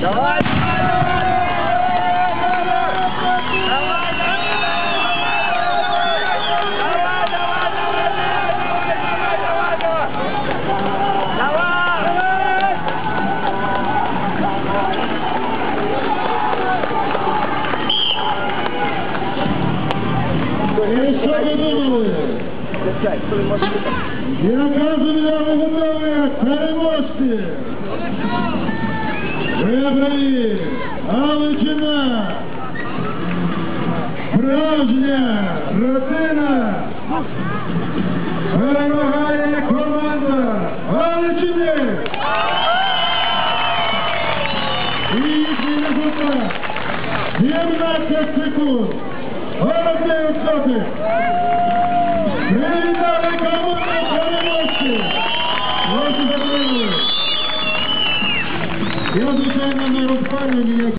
Давай! Я кажу, я вигадаю, переможці! Вибрані Галичина, справжня родина, перемагає команда Галичини. І їхній результат 17 секунд. Головний відсоток. Я, звичайно, не розпалюю ніяк.